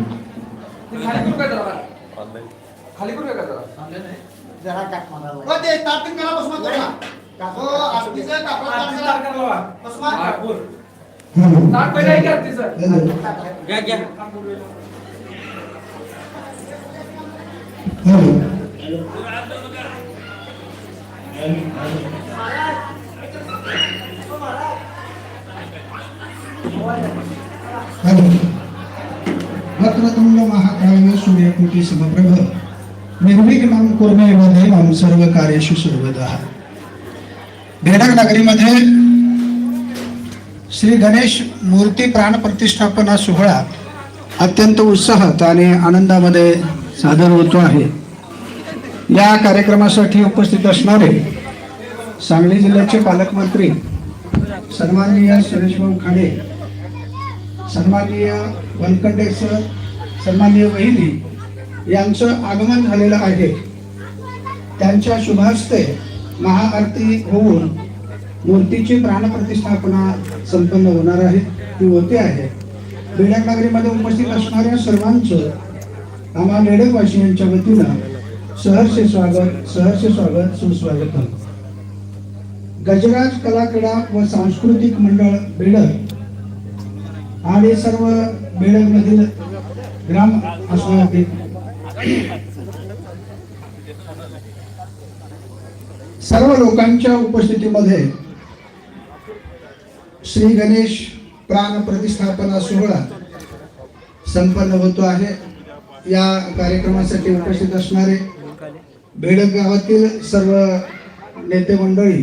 खाली करू का जरा खाली करू का जरा जरा टाक मला हो, ते तापीन करा बसमा थोडा. हो, आरतीचं कापड आरती ताप स्टार्ट करा. कर बाबा. बसमा. हा, बोल. स्टार्ट पहिले आहे की आरतीचं? घ्या घ्या वक्रतुंड महाकाय सूर्यकोटी समप्रभ निर्विघ्न कुर्मे देवं सर्व कार्येषु सर्वदा भेडक नगरीमध्ये श्री गणेश मूर्ती प्राण प्रतिष्ठापना सोहळा अत्यंत उत्साहात आणि आनंदामध्ये सादर होतो आहे। या कार्यक्रमासाठी उपस्थित असणारे सांगली जिल्ह्याचे पालकमंत्री सन्माननीय सुरेशभाऊ खाडे सन्माननीय वनकंडे सर सन्माननीय वहिनी यांचं आगमन झालेलं आहे. त्यांच्या शुभास्ते महाआरती होऊन मूर्तीची प्राणप्रतिष्ठापना संपन्न होणार आहे ती होते आहे. बेडक उपस्थित असणाऱ्या सर्वांचं आम्हा बेडकवासियांच्या वतीनं सहर्ष स्वागत सहर्ष स्वागत सुस्वागत गजराज कला क्रीडा व सांस्कृतिक मंडळ बेडक आणि सर्व बेडकमधील ग्राम असणारे सर्व लोकांच्या उपस्थितीमध्ये श्री गणेश प्राण प्रतिष्ठापना सोहळा संपन्न होतो आहे. या कार्यक्रमासाठी उपस्थित असणारे बेडक गावातील सर्व नेते मंडळी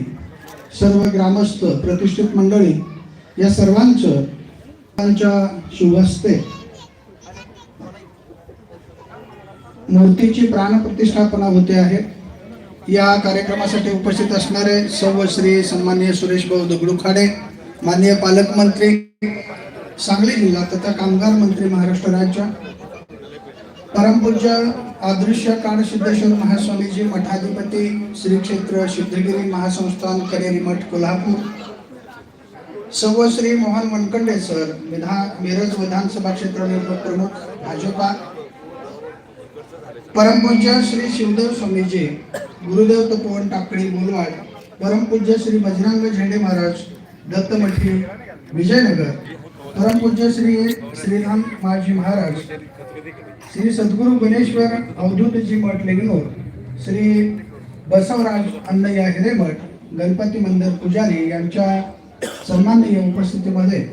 सर्व ग्रामस्थ प्रतिष्ठित मंडळी या सर्वांचं शुभ हस्ते मूर्तीची प्राणप्रतिष्ठापना होते आहे. या कार्यक्रमासाठी उपस्थित असणारे सर्व श्री सन्मान्य सुरेश भाऊ दगडूखाडे माननीय पालकमंत्री सांगली जिल्हा तथा कामगार मंत्री महाराष्ट्र राज्य परमपूज्य आदृश्य काळ सिद्धेश्वर महास्वामीजी मठाधिपती श्री क्षेत्र सिद्धगिरी महासंस्थान करेरी मठ कोल्हापूर सर्व श्री मोहन वनकंडे सर विधान मिरज विधानसभा क्षेत्र निवडणूक प्रमुख भाजपा परमपूज्य श्री शिवदेव स्वामीजी गुरुदेव तपोवन टाकळी बोलवाड परमपूज्य श्री बजरंग झेंडे महाराज दत्तमठी विजयनगर परमपूज्य श्री श्रीराम माजी महाराज श्री सद्गुरु गणेश्वर अवधूतजी मठ लेगनोर श्री बसवराज अण्णय्या हिरेमठ गणपती मंदिर पुजारी यांच्या सन्माननीय उपस्थितीमध्ये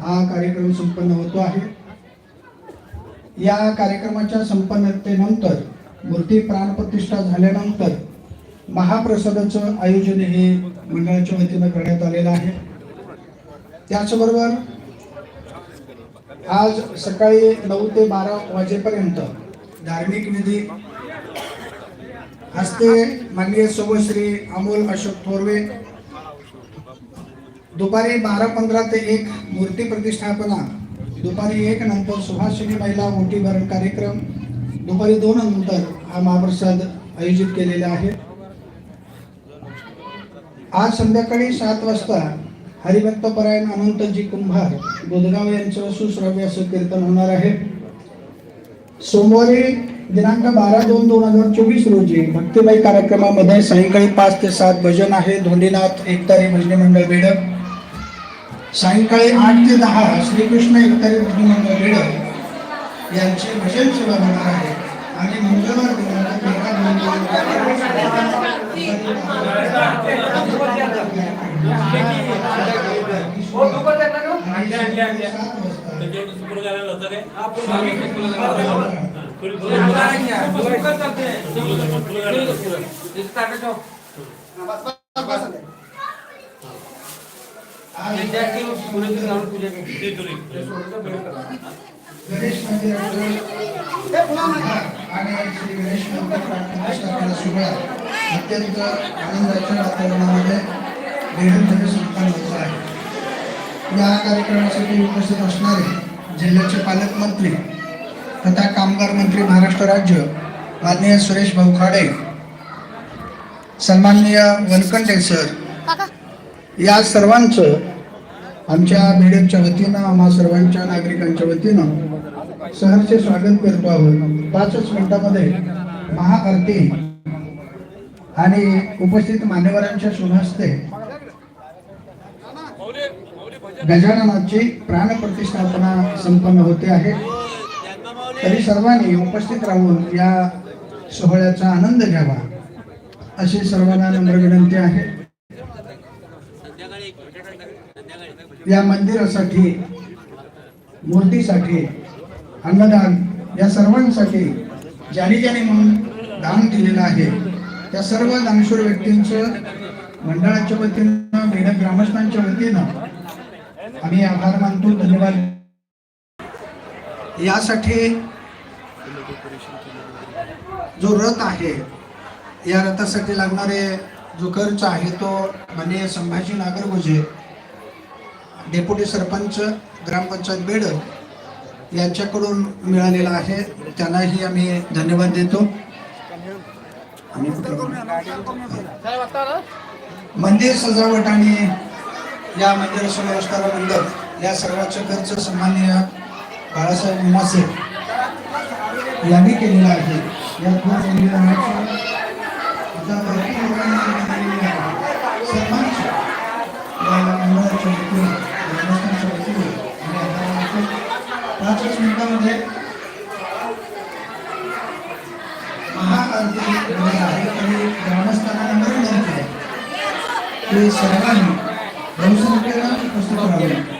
हा कार्यक्रम संपन्न होतो आहे. या कार्यक्रमाच्या संपन्नतेनंतर मूर्ती प्राणप्रतिष्ठा झाल्यानंतर महाप्रसादाचं आयोजन हे मंडळाच्या वतीनं करण्यात आलेलं आहे. त्याचबरोबर आज सकाळी नऊ ते बारा वाजेपर्यंत धार्मिक विधी हस्ते माननीय श्री अमोल अशोक थोरवे दुपारी बारा पंधरा ते एक मूर्ती प्रतिष्ठापना दुपारी एक नंतर सुभाषिनी महिला मोठी भरण कार्यक्रम. दुपारी दोन नंतर हा महाप्रसाद आयोजित केलेला आहे. आज संध्याकाळी सात वाजता हरिभक्त परायण अनंतजी कुंभार बुधगाव यांचं सुश्राव्य असं कीर्तन होणार आहे. सोमवारी दिनांक बारा दोन दोन हजार चोवीस रोजी भक्तिमय कार्यक्रमामध्ये सायंकाळी पाच ते सात भजन आहे. धोंडीनाथ एकतारी भजनी मंडळ बेडक. सायंकाळी आठ ते दहा श्रीकृष्ण एकतारी भजनी मंडळ बेडक यांची भजन सेवा होणार आहे. आणि मंगळवार दिनांक? सात वाजता गणेश मंदिराचं आणि श्री गणेश मंदिर प्रतिष्ठापना सोहळा अत्यंत आनंदाच्या वातावरणामध्ये बेडमध्ये संपन्न होत आहे. या कार्यक्रमासाठी उपस्थित असणारे जिल्ह्याचे पालकमंत्री तथा कामगार मंत्री महाराष्ट्र राज्य माननीय सुरेश भाऊ खाडे सन्माननीय वनकंडे सर या सर्वांचं आमच्या बेडकच्या वतीनं आम्हा सर्वांच्या नागरिकांच्या वतीनं सहर्ष स्वागत करतो आहोत. पाचच मिनिटामध्ये महाआरती आणि उपस्थित मान्यवरांच्या शुभहस्ते गजाननाची प्राणप्रतिष्ठापना संपन्न होते आहे. तरी सर्वांनी उपस्थित राहून या सोहळ्याचा आनंद घ्यावा अशी सर्वांना नम्र विनंती आहे. या मंदिरासाठी मूर्तीसाठी अन्नदान या सर्वांसाठी ज्याने ज्याने म्हणून दान दिलेलं आहे त्या सर्व दानशूर व्यक्तींचं मंडळाच्या वतीनं बेडक ग्रामस्थांच्या वतीनं आम्ही आभार मानतो धन्यवाद. यासाठी जो रथ आहे या रथासाठी लागणारे जो खर्च आहे तो माननीय संभाजी नागरगोजे डेप्युटी सरपंच ग्रामपंचायत बेडर यांच्याकडून मिळालेला आहे. त्यांनाही आम्ही धन्यवाद देतो. आणि मंदिर सजावट आणि या मंदिर सुव्यवस्था मंडळ या सर्वांचा खर्च सन्माननीय बाळासाहेब उमासे यांनी केलेला आहे. या खूप मंदिराची आता भरपूर लोकांनी केलेली आहे. सर्वांची या मंडळाच्या वतीने, ग्रामस्थांच्या वतीने आम्ही आभार मानतो. पाचच मिनिटामध्ये महाआरती होणार आहे आणि ग्रामस्थांना नम्र विनंती आहे की सर्वांनी बहुसंख्येनं उपस्थित राहावे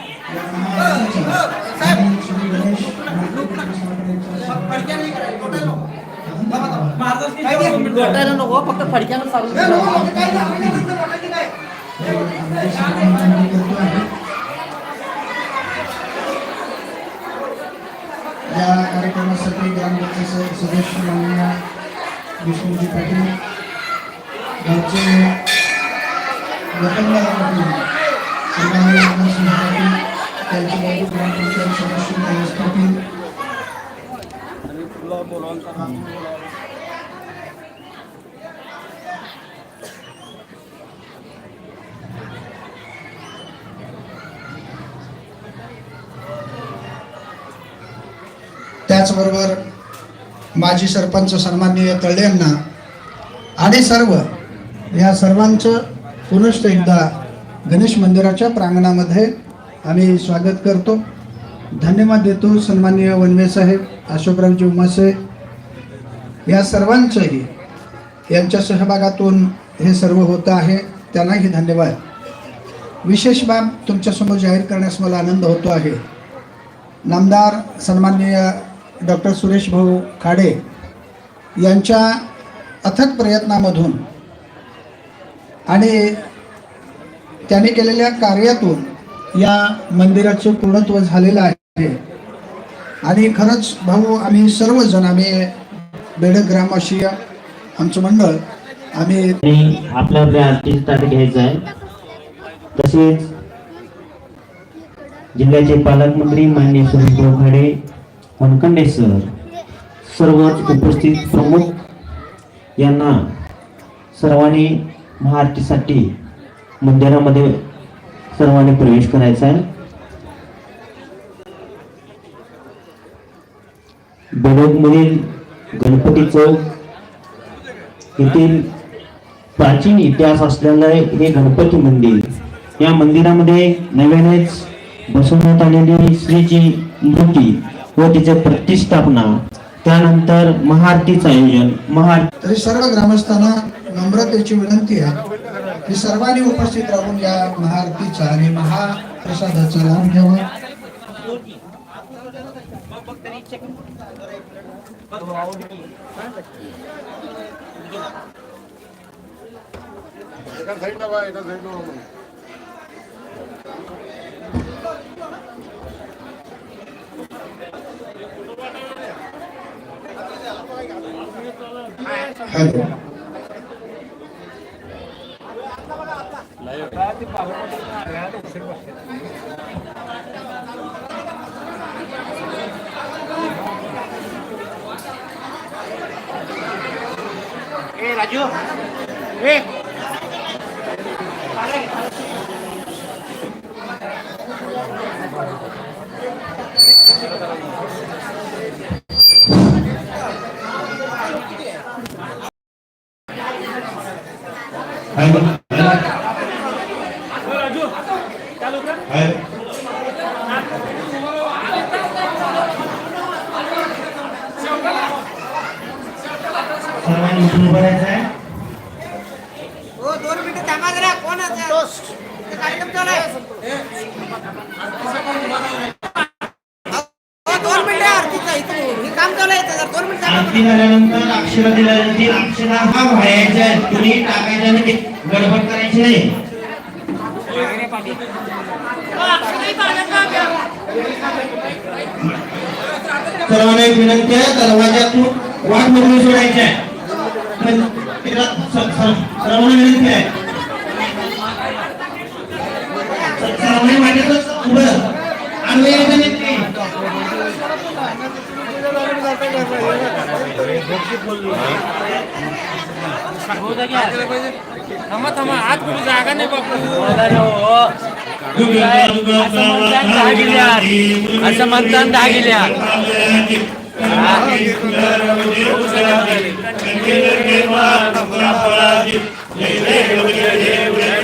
या नको फक्त फडक्यानं चालू या कार्यक्रमासाठी ग्रामपंचायत सदस्य माननीय विष्णूजी पाटील गावचे बाजू ग्रामपंचायत सदस्य त्याचबरोबर माजी सरपंच सन्माननीय तळे यांना आणि सर्व या सर्वांचं पुनश्च एकदा गणेश मंदिराच्या प्रांगणामध्ये आम्ही स्वागत करतो. धन्यवाद देतो सन्माननीय वनवे साहेब अशोकरावजी उमासे. या सर्वांचंही यांच्या सहभागातून हे सर्व होतं आहे. त्यांनाही धन्यवाद. विशेष बाब तुमच्यासमोर जाहीर करण्यास मला आनंद होतो आहे. नामदार सन्माननीय डॉक्टर सुरेश भाऊ खाडे यांच्या अथक प्रयत्नामधून आणि त्याने केलेल्या कार्यातून या मंदिराचं पूर्णत्व झालेलं आहे. आणि खरंच भाऊ आम्ही सर्वजण आम्ही बेडक ग्रामवासीय आमचं मंडळ आम्ही आपल्या आपल्या आरतीचं घ्यायचं आहे. तसेच जिल्ह्याचे पालकमंत्री मान्य सुरेश खाडे वनखंडे सर सर्वच उपस्थित प्रमुख यांना सर्वांनी महाआरतीसाठी मंदिरामध्ये सर्वांनी प्रवेश करायचा आहे. बेडोगमधील गणपती चौक येथील प्राचीन इतिहास असलेलं हे गणपती मंदिर. या मंदिरामध्ये नव्यानेच बसवण्यात आलेली श्रीची मूर्ती व तिची प्रतिष्ठापना त्यानंतर महाआरतीचं आयोजन महाआरती सर्व ग्रामस्थांना नम्रतेची विनंती आहे की सर्वांनी उपस्थित राहून या महाआरतीचा आणि महाप्रसादाचा लाभ घ्यावा. एका Eh, la yo. Eh. झाल्यानंतर अक्षर दिल्या जातील अक्षरा हा व्हायच्या आहेत. कुणी टाकायच्या नाही गडबड करायची नाही. सर्वांना एक विनंती आहे दरवाजातून वाट मोकळी सोडायची आहे. सर्वांना विनंती आहे. सर्वांनी वाटेतच उभं आणि थांबा थांबा आत कुठे जागा नाही बापू असं म्हणतात दहा गेल्या एक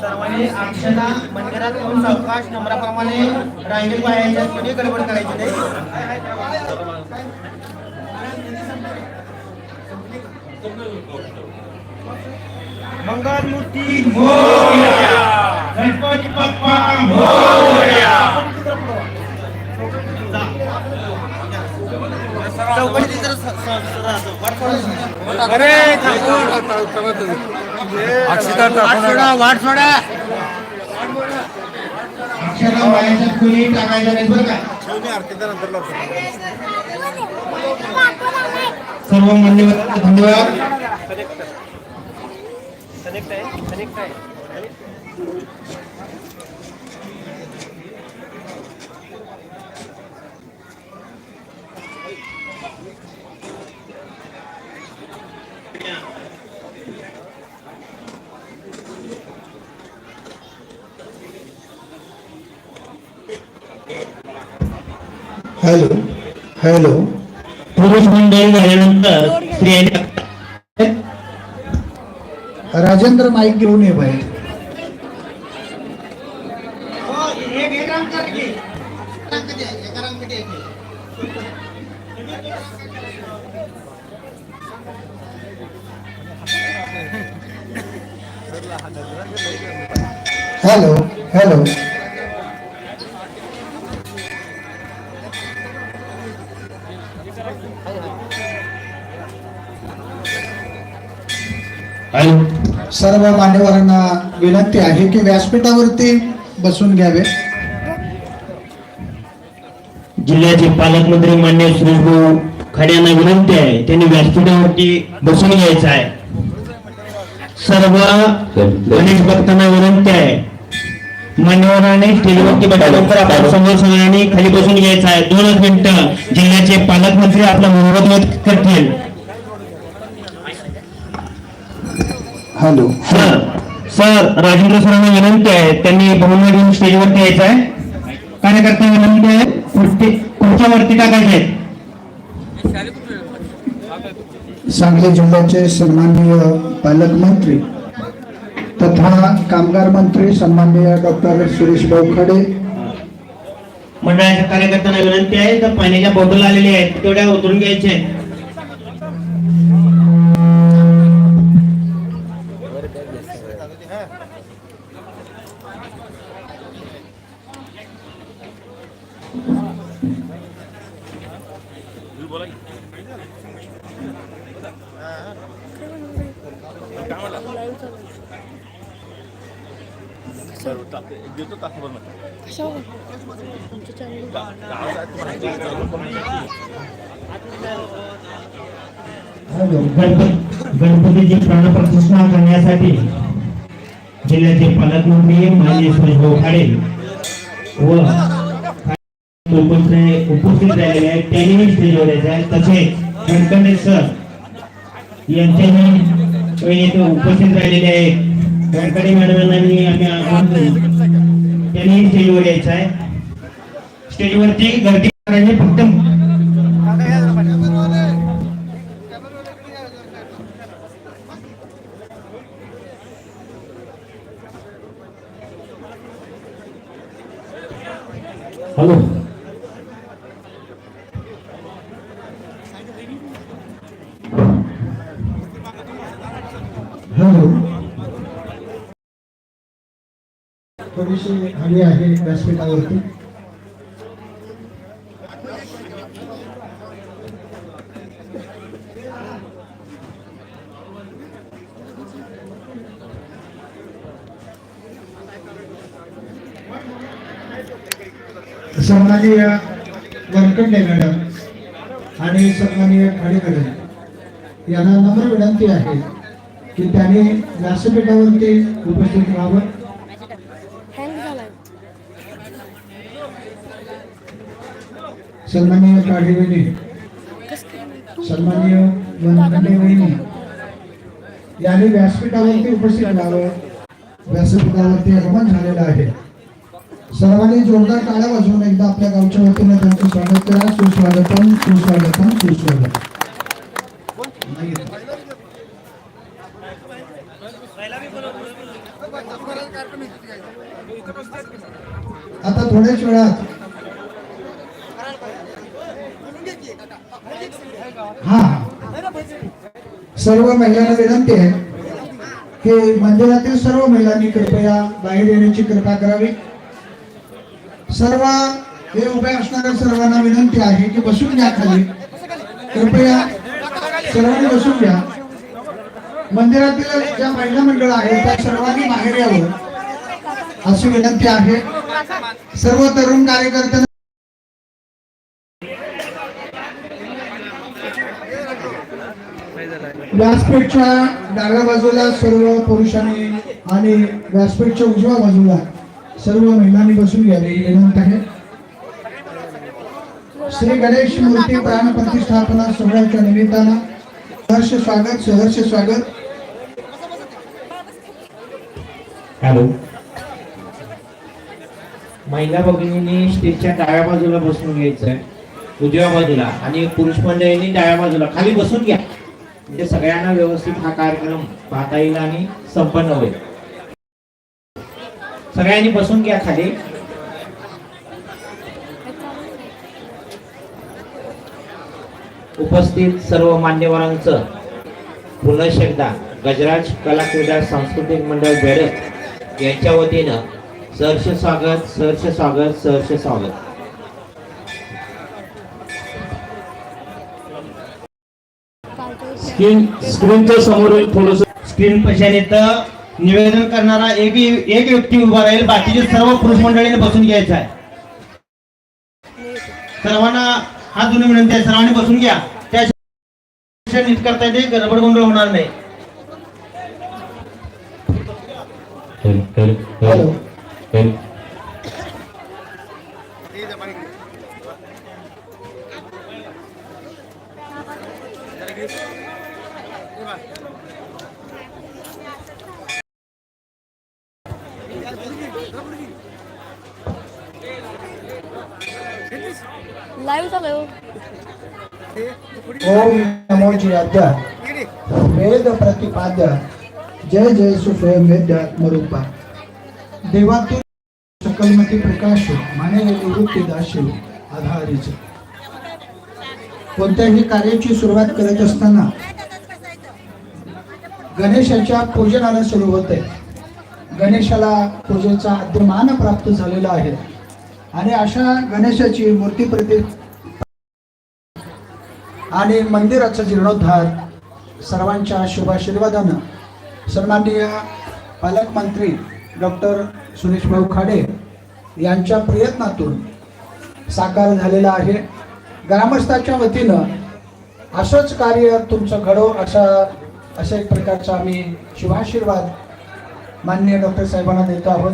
सर्वांनी अक्षरा मंदिरात येऊन सावकाश नंबराप्रमाणे रांगेत वायाच्या कोणी गडबड करायची नाही मंगल मूर्ती गणपती पप्पा चौकटी अरे अक्षता वाट सोडा. अक्षरा व्हायच्या कुणी टाकायच्या नाही बरं का? सर्व मान्यवर धन्यवाद. Hello hello. पुरुष मंडळी झाल्यानंतर स्त्रियांनी राजेंद्र माईक घेऊन ये बाहेर हॅलो हॅलो. सर्व मान्यवरांना विनंती आहे की व्यासपीठावरती बसून घ्यावे. जिल्ह्याचे पालकमंत्री मान्य सुरेश भाऊ खाडे यांना विनंती आहे. त्यांनी व्यासपीठावरती बसून घ्यायचं आहे. सर्व गणेश भक्तांना विनंती आहे. मान्यवरांनी स्टेजवरती बसल्यानंतर आपण समोर सगळ्यांनी खाली बसून घ्यायचं आहे. दोनच मिनिटं. जिल्ह्याचे पालकमंत्री आपला व्यक्त करतील. हॅलो. सर सर राजेंद्र सरांना विनंती आहे. त्यांनी बहुमत घेऊन स्टेजवरती यायचं आहे. कार्यकर्ता विनंती आहे. खुर्ची खुर्च्यावरती टाकायचे. आहेत सांगली जिल्ह्याचे सन्माननीय पालकमंत्री तथा कामगार मंत्री सन्माननीय डॉक्टर सुरेश भाऊ खडे मंडळाच्या कार्यकर्त्यांना विनंती आहे तर पाण्याच्या बॉटल आलेल्या आहेत तेवढ्या उतरून घ्यायच्या आहेत. उपस्थित झालेले आहेत. त्यांनीही स्टेजवर यायचं आहे तसेच व्यंकटेश सर यांच्याही येथे उपस्थित राहिलेले आहेत. गणकडे मॅडमांना मी आम्ही त्यांनीही स्टेजवर यायचं आहे स्टेजवरती गर्दी करायची फक्त हॅलो हॅलो थोडीशी हवी आहे व्यासपीठावरती सन्माननीय वरकंडे मॅडम आणि सन्माननीय खाडेकर यांना नम्र विनंती आहे की त्यांनी व्यासपीठावरती उपस्थित व्हावं हँग झालाय सन्माननीय काढेवहिनी सन्माननीय वनखंडे वहिनी यांनी व्यासपीठावरती उपस्थित राहावं व्यासपीठावरती आगमन झालेलं आहे. सर्वांनी जोरदार टाळ्या वाजवून एकदा आपल्या गावच्या वतीने त्यांचं स्वागत करा. सुस्वागतम सुस्वागतम सुस्वागतम. आता थोड्याच वेळात सर्व महिलांना विनंती आहे की मंदिरातील सर्व महिलांनी कृपया बाहेर येण्याची कृपा करावी. सर्व हे उभे असणाऱ्या सर्वांना विनंती आहे की बसून घ्या खाली. कृपया सर्वांनी बसून घ्या. मंदिरातील ज्या महिला मंडळ आहेत त्या सर्वांनी बाहेर यावं अशी विनंती आहे. सर्व तरुण कार्यकर्त्यांना व्यासपीठच्या डाव्या बाजूला सर्व पुरुषांनी आणि व्यासपीठच्या उजव्या बाजूला सर्व महिलांनी बसून घ्यावी विनंत आहे. श्री गणेश मूर्ती प्राण प्रतिष्ठापना सोहळ्याच्या निमित्तानं सहर्ष स्वागत सहर्ष स्वागत. हॅलो. महिला भगिनींनी स्टेजच्या डाव्या बाजूला बसून घ्यायचं आहे उजव्या बाजूला आणि पुरुष मंडळींनी डाव्या बाजूला. खाली बसून घ्या. म्हणजे सगळ्यांना व्यवस्थित हा कार्यक्रम पाहता येईल आणि संपन्न होईल. सगळ्यांनी बसून घ्या खाली. उपस्थित सर्व मान्यवरांचं पुनश एकदा गजराज कला क्रीडा सांस्कृतिक मंडळ बेडक यांच्या वतीनं सहर्ष स्वागत सहर्ष स्वागत सहर्ष स्वागत. स्क्रीन स्क्रीनच्या समोर थोडस स्क्रीन पशाने तर निवेदन करणारा एक एक व्यक्ती उभा राहील. बाकीचे सर्व पुरुष मंडळीने बसून घ्यायचं आहे. सर्वांना हात धुवून विनंती आहे. सर्वांनी बसून घ्या. त्या नीट करता येते. गडबड गोंधळ होणार नाही. हॅलो. लाईव्ह चालू हो. ओम नमो वेद प्रतिपाद्य. जय जय सुफे वेद्यात्मरूपा देवातून सकलमती प्रकाश माने निवृत्ती दाशी आधारीच कोणत्याही कार्याची सुरुवात करत असताना गणेशाच्या पूजनाला सुरू होते. गणेशाला पूजेचा आद्यमान प्राप्त झालेला आहे. आणि अशा गणेशाची मूर्ती प्रति आणि मंदिराचा जीर्णोद्धार सर्वांच्या शुभाशीर्वादानं सन्माननीय पालकमंत्री डॉक्टर सुरेश भाऊ खाडे यांच्या प्रयत्नातून साकार झालेला आहे. ग्रामस्थाच्या वतीनं असंच कार्य तुमचं घडो असा अशा एक प्रकारचा आम्ही शुभाशीर्वाद माननीय डॉक्टर साहेबांना देतो आहोत.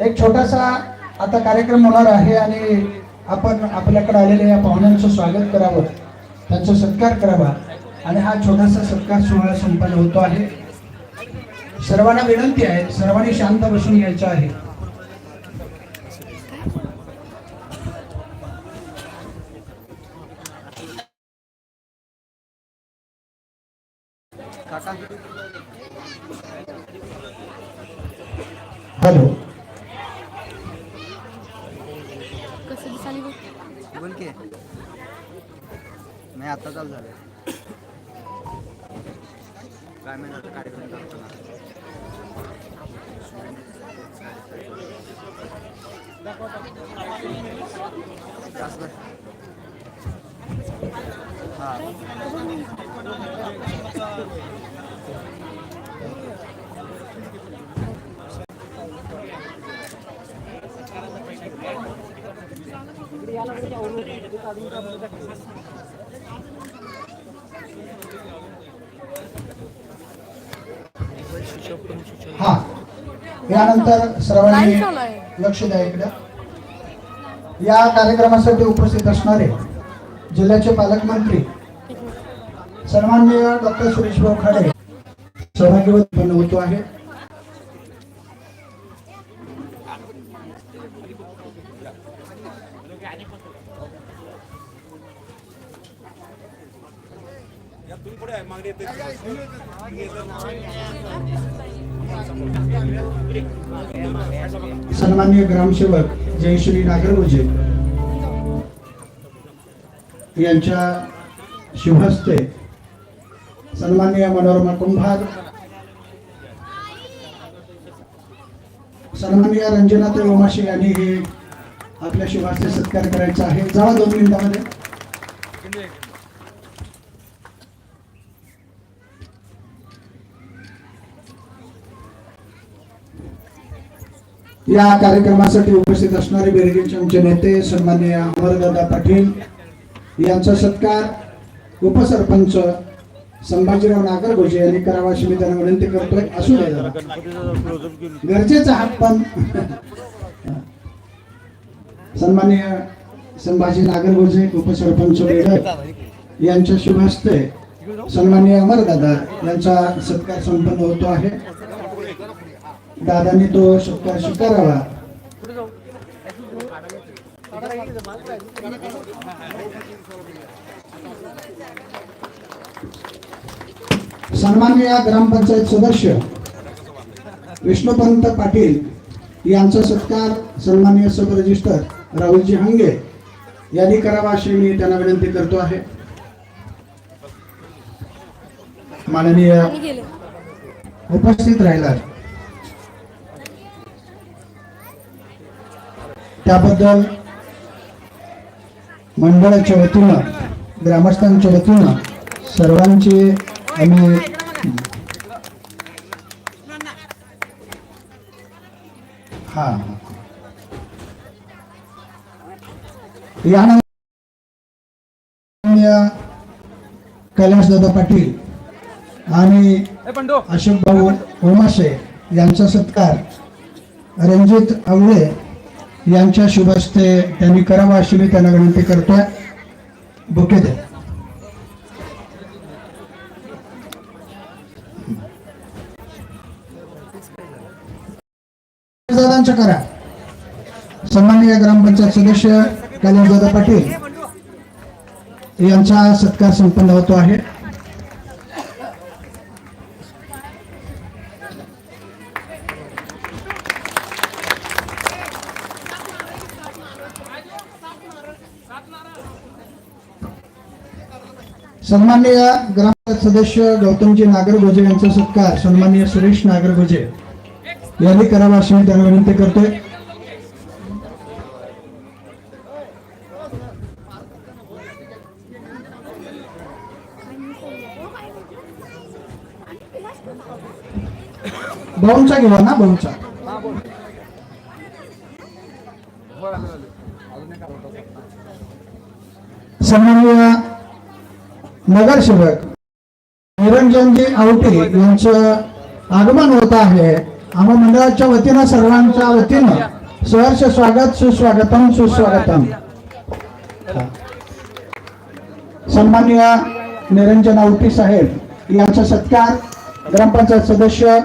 एक छोटासा आता कार्यक्रम होणार आहे आणि आपण आपल्याकडे आलेल्या या पाहुण्यांचं स्वागत करावं त्यांचा सत्कार करावा. आणि हा छोटासा सत्कार सोहळा संपन्न होतो आहे. सर्वांना विनंती आहे सर्वांनी शांत बसून यायचं आहे हॅलो कसं दिसाली बघ. बोल की नाही आता चालू झालं काय माहिती आता कार्यक्रम चालू होणार. जास्त नाही. हा हा. यानंतर सर्वांनी लक्ष द्या इकडे. या कार्यक्रमासाठी उपस्थित असणारे जिल्ह्याचे पालकमंत्री सन्माननीय डॉक्टर सुरेश भाऊ खाडे सहभागी उत्पन्न होतो आहे. सन्माननीय ग्रामसेवक जयश्री नागरगोजे यांच्या शुभहस्ते सन्माननीय मनोरमा कुंभार सन्माननीय रंजनाताई उमाशी यांनी हे आपल्या शुभहस्ते सत्कार करायचा आहे. जावा दोन मिनिटामध्ये. या कार्यक्रमासाठी उपस्थित असणारे बेरगेचे आमचे नेते सन्माननीय अमरदादा पाटील यांचा सत्कार उपसरपंच संभाजीराव नागरगोजे यांनी करावा अशी मी त्यांना विनंती करतोय. असू दे गरजेचा हात पण. सन्माननीय संभाजी नागरगोजे उपसरपंच यांच्या शुभ हस्ते सन्माननीय अमरदादा यांचा सत्कार संपन्न होतो आहे. दादांनी तो सत्कार स्वीकारावा. सन्माननीय ग्रामपंचायत सदस्य विष्णुपंत पाटील यांचा सत्कार सन्माननीय सब रजिस्टर राहुलजी हंगे यांनी करावा अशी मी त्यांना विनंती करतो आहे. माननीय उपस्थित राहिला त्याबद्दल मंडळाच्या वतीनं ग्रामस्थांच्या वतीनं सर्वांचे आम्ही हा. कैलासदादा पाटील आणि अशोक भाऊ ओमासे यांचा सत्कार रणजित आवळे यांच्या शुभस्ते त्यांनी करावं अशी मी त्यांना विनंती करतोय. बुके दे. दादांच्या करा. सन्माननीय ग्रामपंचायत सदस्य कैलासदादा पाटील यांचा सत्कार संपन्न होतो आहे. सन्माननीय ग्रामपंचायत सदस्य गौतमजी नागरगोजे यांचा सत्कार सन्माननीय सुरेश नागरगोजे यांनी करावा अशी मी त्यांना विनंती करतोय. भाऊंचा घेवा ना भाऊंचा सन्माननीय नगरसेवक निरंजनजी आवटे यांचं आगमन होत आहे. आम्हा मंडळाच्या वतीनं सर्वांच्या वतीनं सहर्ष स्वागत सुस्वागतम सुस्वागतम. सन्माननीय निरंजन आवटी साहेब यांचा सत्कार ग्रामपंचायत सदस्य